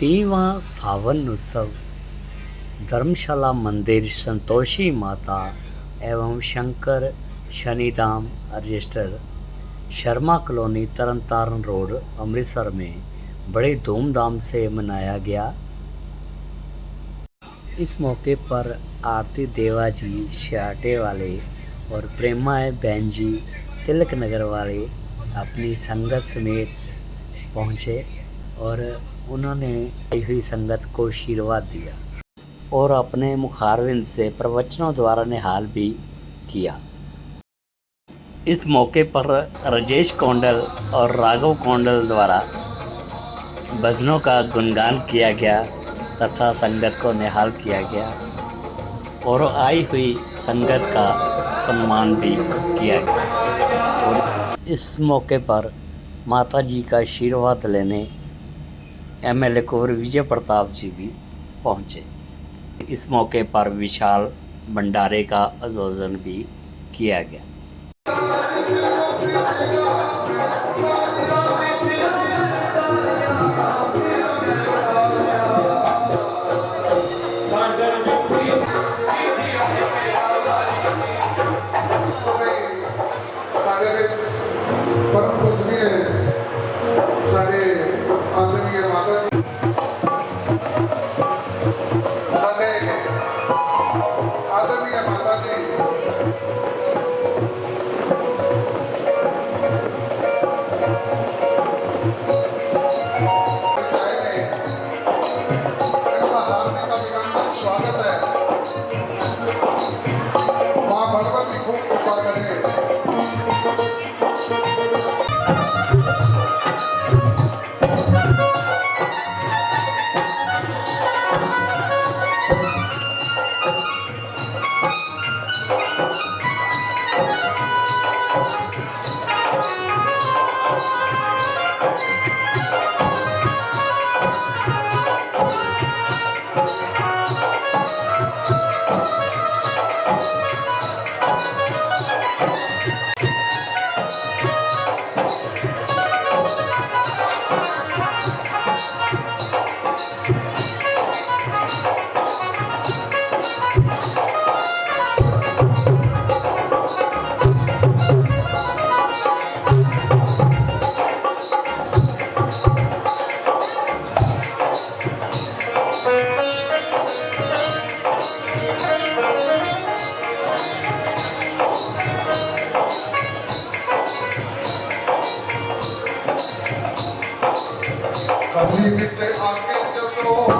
तीवा सावन उत्सव। धर्मशाला मंदिर संतोषी माता एवं Shankar Shanidham register. Sharma colony Tarn Taran road, Amritsar में बड़े धूमधाम से मनाया गया। इस मौके पर आरती देवा जी श्याटे वाले और प्रेमा बहन जी तिलक नगर वाले अपनी संगत समेत पहुँचे और उन्होंने हुई संगत को आशीर्वाद दिया और अपने मुखारविंद से प्रवचनों द्वारा निहाल भी किया। इस मौके पर राजेश कौंडल और राघव कौंडल द्वारा भजनों का गुणगान किया गया तथा संगत को निहाल किया गया और आई हुई संगत का सम्मान भी किया गया। और इस मौके पर माता जी का आशीर्वाद लेने एमएलए कुंवर विजय प्रताप जी भी पहुँचे। इस मौके पर विशाल भंडारे का आयोजन भी किया गया। ਕਲੀ ਵਿੱਚ ਆ ਕੇ ਜਦੋਂ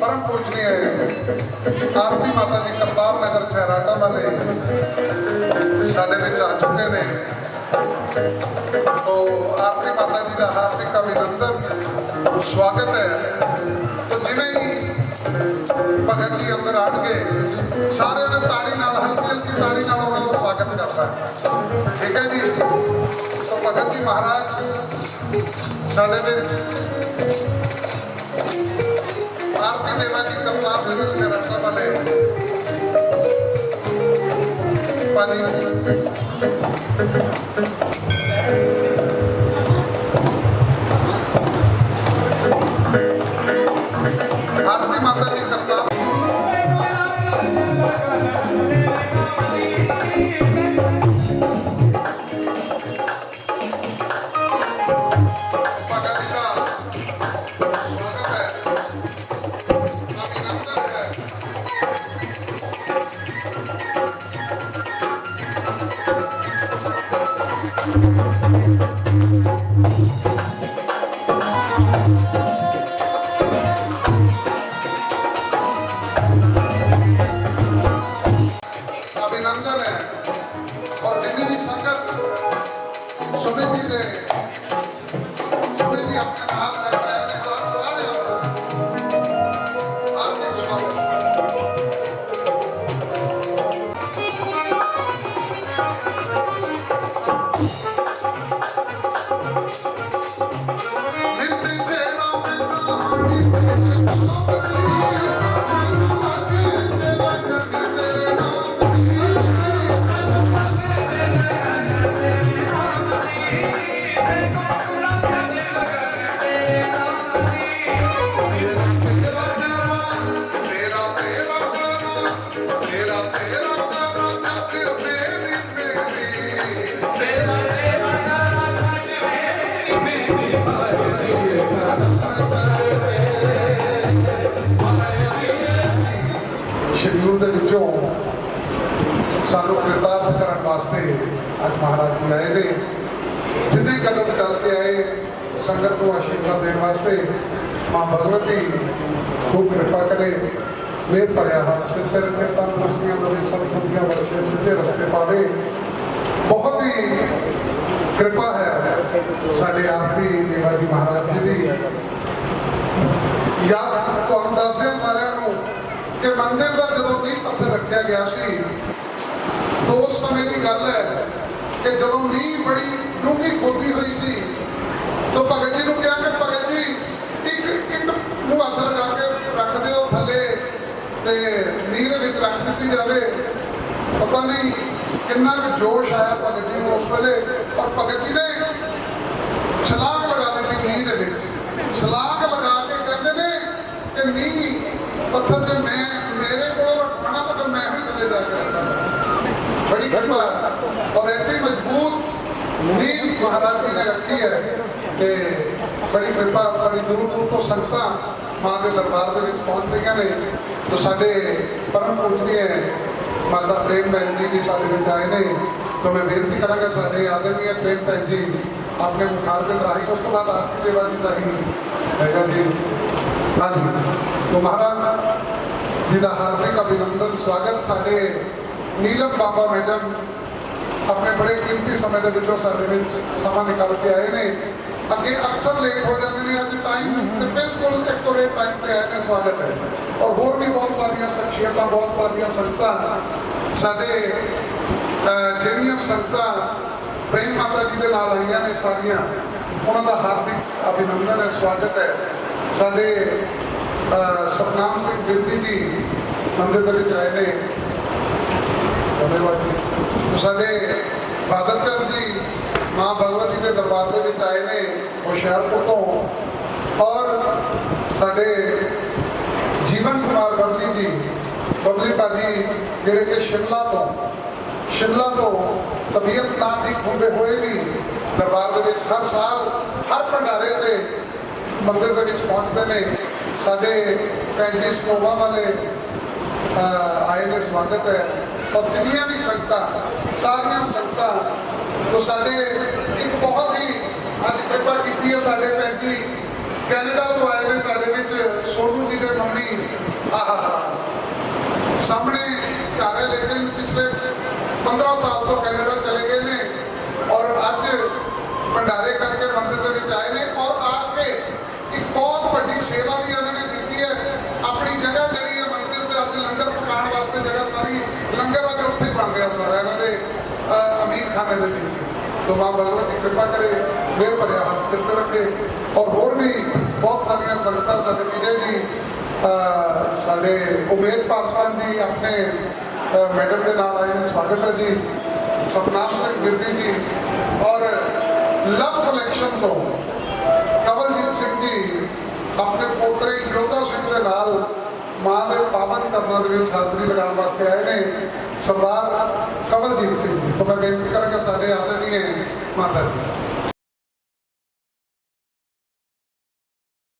ਪਰਮ ਪੂਜਨੀय ਆਰਤੀ ਮਾਤਾ ਜੀ ਕਰਤਾਰ ਨਗਰ ਛੇਰਾਟਾ ਵਾਲੇ। ਸਾਡੇ ਵਿੱਚ ਆ ਚੁੱਕੇ ਨੇ। ਤੋ ਆਰਤੀ ਮਾਤਾ ਜੀ ਦਾ ਹਾਰਦਿਕ ਅਭਿਨੰਦਨ। ਸਵਾਗਤ ਹੈ। ਤੋ ਜਿਵੇਂ ਹੀ ਭਗਤ ਜੀ ਅੰਦਰ ਆਣਗੇ ਸਾਰਿਆਂ ਨੇ ਤਾੜੀ ਨਾਲ, ਹਲਕੀ ਹਲਕੀ ਤਾੜੀ ਨਾਲ ਉਹਨਾਂ ਦਾ ਸਵਾਗਤ ਕਰਦਾ ਠੀਕ ਹੈ ਜੀ? ਤੋ ਭਗਤ ਜੀ ਮਹਾਰਾਜ, ਸਾਡੇ ਵਿੱਚ ਆਰਤੀ ਦੇਵਾ ਜੀ ਕਰਤਾਰ ਨਗਰ ਦੇ ਰਸਤਾ ਵਾਲੇ ਸ਼ਡਿਊਲ ਦੇ ਵਿੱਚੋਂ ਸਾਨੂੰ ਕਿਰਤਾਰਥ ਕਰਨ ਵਾਸਤੇ ਅੱਜ ਮਹਾਰਾਜ ਜੀ ਆਏ ਨੇ। ਜਿੰਨੇ ਕਦਮ ਚੱਲ ਕੇ ਆਏ, ਸੰਗਤ ਨੂੰ ਆਸ਼ੀਰਵਾਦ ਦੇਣ ਵਾਸਤੇ ਮਾਂ ਭਗਵਤੀ ਖੂਬ ਕਿਰਪਾ ਕਰੇ। ਮੇਰ ਭਰਿਆ ਹੱਥ ਸਿਰ ਤੇ ਰੱਖੇ ਤੰਦਰੁਸਤੀਆਂ ਦੇਵੇ ਸਭ ਖੁਦੀਆਂ ਬਖਸ਼ੇ ਸਿੱਧੇ ਰਸਤੇ ਪਾਵੇ ਬਹੁਤ ਹੀ ਕਿਰਪਾ ਹੈ ਸਾਡੇ ਆਪ ਦੀ ਦੇਵਾ ਜੀ ਮਹਾਰਾਜ ਜੀ ਦੀ। ਯਾਦ ਤੁਹਾਨੂੰ ਦੱਸਿਆ ਸਾਰਿਆਂ ਨੂੰ ਕਿ ਮੰਦਿਰ ਦਾ ਜਦੋਂ ਨੀਂਹ ਪੱਥਰ ਰੱਖਿਆ ਗਿਆ ਸੀ, ਦੋ ਸਮੇਂ ਦੀ ਗੱਲ ਹੈ ਕਿ ਜਦੋਂ ਨੀਂਹ ਬੜੀ ਡੂੰਘੀ ਖੋਦੀ ਹੋਈ ਸੀ, ਤਾਂ ਭਗਤ ਜੀ ਨੂੰ ਕਿਹਾ ਕਿ ਭਗਤ ਜੀ ਇੱਕ ਇੱਕ ਨੂੰ ਹੱਥ ਲਗਾ ਕੇ ਰੱਖ ਦਿਓ ਥੱਲੇ ਤੇ ਨੀਂਹ ਦੇ ਵਿੱਚ ਰੱਖ ਦਿੱਤੀ ਜਾਵੇ ਪਤਾ ਨਹੀਂ ਕਿੰਨਾ ਕੁ ਜੋਸ਼ ਆਇਆ ਭਗਤ ਜੀ ਨੂੰ ਉਸ ਵੇਲੇ ਔਰ ਭਗਤ ਜੀ ਨੇ ਛਲਾਂਗ ਲਗਾ ਦਿੱਤੀ ਨੀਂਹ ਦੇ ਵਿੱਚ। ਛਲਾਂਗ ਲਗਾ ਕੇ ਕਹਿੰਦੇ ਨੇ ਕਿ ਨੀਂਹ ਪੱਥਰ ਤੇ ਮੈਂ ਮੇਰੇ ਕੋਲ ਰੱਖਣਾ ਤਾਂ ਮੈਂ ਵੀ ਥੱਲੇ ਜਾ ਕੇ ਰੱਖਾਂਗਾ ਬੜੀ ਕਿਰਪਾ ਔਰ ਐਸੀ ਮਜ਼ਬੂਤ ਨੀਂਹ ਮਹਾਰਾਜ ਜੀ ਨੇ ਰੱਖੀ ਹੈ ਤੇ ਬੜੀ ਕਿਰਪਾ ਬੜੀ ਦੂਰ ਦੂਰ ਤੋਂ ਸੰਗਤਾਂ ਮਾਂ ਦੇ ਦਰਬਾਰ ਦੇ ਵਿੱਚ ਪਹੁੰਚ ਰਹੀਆਂ ਨੇ। ਜੋ ਸਾਡੇ ਪਰਮ ਪੂਜਨੀਏ ਮਾਤਾ ਪ੍ਰੇਮ ਭੈਣ ਜੀ ਵੀ ਸਾਡੇ ਵਿੱਚ ਆਏ ਨੇ ਤਾਂ ਮੈਂ ਬੇਨਤੀ ਕਰਾਂਗਾ ਸਾਡੇ ਆਦਰਣੀय ਪ੍ਰੇਮ ਭੈਣ ਜੀ ਆਪਣੇ ਮੁਖਾਰਬਿੰਦ ਰਾਹੀਂ ਉਸ ਤੋਂ ਬਾਅਦ ਆਰਤੀ ਸੇਵਾ ਜੀ ਦਾ ਹੀ ਹੈਗਾ ਜੀ ਹਾਂਜੀ ਤੋਂ ਮਹਾਰਾਜ ਜੀ ਦਾ ਹਾਰਦਿਕ ਅਭਿਨੰਦਨ ਸਵਾਗਤ ਸਾਡੇ ਨੀਲਮ ਬਾਬਾ ਮੈਡਮ ਆਪਣੇ ਬੜੇ ਕੀਮਤੀ ਸਮੇਂ ਦੇ ਵਿੱਚੋਂ ਸਾਡੇ ਵਿੱਚ ਸਮਾਂ ਨਿਕਾਲ ਕੇ ਆਏ ਨੇ ਅੱਗੇ ਅਕਸਰ ਲੇਟ ਹੋ ਜਾਂਦੇ ਨੇ ਅੱਜ ਟਾਈਮ ਤੇ ਬਿਲਕੁਲ ਐਕੂਰੇਟ ਟਾਈਮ ਤੇ ਨੇ ਸਵਾਗਤ ਹੈ। ਔਰ ਹੋਰ ਵੀ ਬਹੁਤ ਸਾਰੀਆਂ ਸ਼ਖਸੀਅਤਾਂ ਬਹੁਤ ਸਾਰੀਆਂ ਸੰਗਤਾਂ ਸਾਡੇ ਜਿਹੜੀਆਂ ਸੰਗਤਾਂ ਪ੍ਰੇਮ ਮਾਤਾ ਜੀ ਦੇ ਨਾਲ ਆਈਆਂ ਨੇ ਸਾਡੀਆਂ ਉਹਨਾਂ ਦਾ ਹਾਰਦਿਕ ਅਭਿਨੰਦਨ ਹੈ ਸਵਾਗਤ ਹੈ। ਸਾਡੇ ਸਤਨਾਮ ਸਿੰਘ ਬਿਰਦੀ ਜੀ ਮੰਦਿਰ ਦੇ ਵਿੱਚ ਆਏ ਨੇ। ਧੰਨਵਾਦ ਜੀ। ਸਾਡੇ ਬਾਦਲ ਚੰਦ ਜੀ ਮਾਂ ਭਗਵਤੀ ਦੇ ਦਰਬਾਰ ਦੇ ਵਿੱਚ ਆਏ ਨੇ ਹੁਸ਼ਿਆਰਪੁਰ ਤੋਂ। ਔਰ ਸਾਡੇ ਜੀਵਨ ਕੁਮਾਰ ਬੰਦੀ ਜੀ ਬਬਲੀ ਭਾਜੀ ਜਿਹੜੇ ਕਿ ਸ਼ਿਮਲਾ ਤੋਂ ਸ਼ਿਮਲਾ ਤੋਂ ਤਬੀਅਤ ਨਾ ਠੀਕ ਹੁੰਦੇ ਹੋਏ ਵੀ ਦਰਬਾਰ ਦੇ ਵਿੱਚ ਹਰ ਸਾਲ, ਹਰ ਭੰਡਾਰੇ ਤੇ ਮੰਦਿਰ ਦੇ ਵਿੱਚ ਪਹੁੰਚਦੇ ਨੇ। ਸਾਡੇ ਭੈਣ ਜੀ ਸਨੋਵਾ ਵਾਲੇ ਆਏ ਨੇ, ਸਵਾਗਤ ਹੈ। ਔਰ ਜਿੰਨੀਆਂ ਵੀ ਸੰਗਤਾਂ, ਸਾਰੀਆਂ ਸੰਗਤਾਂ ਜੋ ਸਾਡੇ ਇੱਕ ਬਹੁਤ ਹੀ ਅੱਜ ਕਿਰਪਾ ਕੀਤੀ ਹੈ ਸਾਡੇ ਭੈਣ ਜੀ। ਕੈਨੇਡਾ ਤੋਂ ਆਏ ਨੇ ਸਾਡੇ ਵਿੱਚ ਸੋਨੂ ਜੀ ਦੇ ਮੰਮੀ। ਆਹਾ। ਸਾਹਮਣੇ ਘਰ ਹੈ, ਲੇਕਿਨ ਪਿਛਲੇ 15 ਸਾਲ ਤੋਂ ਕੈਨੇਡਾ ਚਲੇ ਗਏ ਨੇ ਔਰ ਅੱਜ ਭੰਡਾਰੇ ਕਰਕੇ ਮੰਦਿਰ ਦੇ ਵਿੱਚ ਆਏ ਨੇ ਔਰ ਆ ਕੇ ਇੱਕ ਬਹੁਤ ਵੱਡੀ ਸੇਵਾ ਵੀ ਉਹਨਾਂ ਨੇ ਦਿੱਤੀ ਹੈ। ਆਪਣੀ ਜਗ੍ਹਾ ਜਿਹੜੀ ਹੈ ਮੰਦਿਰ ਤੇ ਅੱਜ ਲੰਗਰ ਪਕਾਉਣ ਵਾਸਤੇ ਜਗ੍ਹਾ ਸਾਰੀ ਲੰਗਰ ਅੱਜ ਉੱਥੇ ਬਣ ਰਿਹਾ ਸਾਰਾ ਇਹਨਾਂ ਦੇ। ਅਹ, ਅਮੀਰ ਖਾਨੇ ਦੇ ਵਿੱਚ। ਤੋ ਮਾਂ ਭਗਵਤੀ ਕਿਰਪਾ ਕਰੇ ਮੇਰ ਭਰਿਆ ਹੱਥ ਸਿਰ ਤੇ ਰੱਖੇ। ਔਰ ਹੋਰ ਵੀ ਬਹੁਤ ਸਾਰੀਆਂ ਸੰਗਤਾਂ ਸਾਡੇ ਵਿਜੇ ਜੀ ਅਹ, ਸਾਡੇ ਉਮੇਦ ਪਾਸਵਾਨ ਜੀ ਆਪਣੇ ਮੈਡਮ ਦੇ ਨਾਲ ਆਏ ਨੇ ਸਵਾਗਤ ਹੈ ਜੀ। ਸਤਨਾਮ ਸਿੰਘ ਬਿਰਦੀ ਜੀ। ਔਰ ਲਵ ਕਲੈਕਸ਼ਨ ਤੋਂ ਕਵਲਜੀਤ ਸਿੰਘ ਜੀ ਆਪਣੇ ਪੋਤਰੇ ਯੋਧਾ ਸਿੰਘ ਦੇ ਨਾਲ ਮਾਂ ਦੇ ਪਾਵਨ ਕਰਨਾਂ ਦੇ ਵਿੱਚ ਸਰਦਾਰ ਕਮਲਜੀਤ ਸਿੰਘ ਜੀ ਤੋਂ ਮੈਂ ਬੇਨਤੀ ਕਰਾਂਗਾ ਸਾਡੇ ਆਦਰਣੀਏ ਮਾਤਾ ਜੀ।